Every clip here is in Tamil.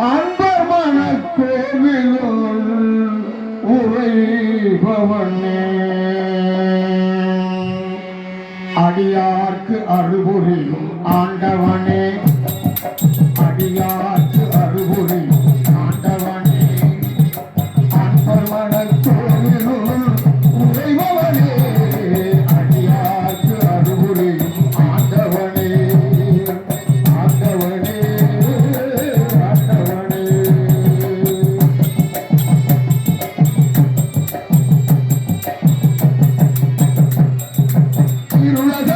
அந்த மனக்கோவிலுள் உரைபவனே அடியார்க்கு அருள்புரியும் ஆண்டவனே. அடியார்க்கு அருள்புரியும் ஆண்டவனே. அந்த மனக்கோ உலக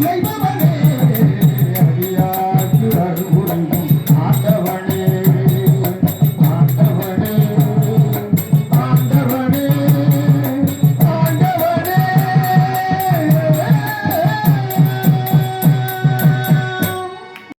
Labor.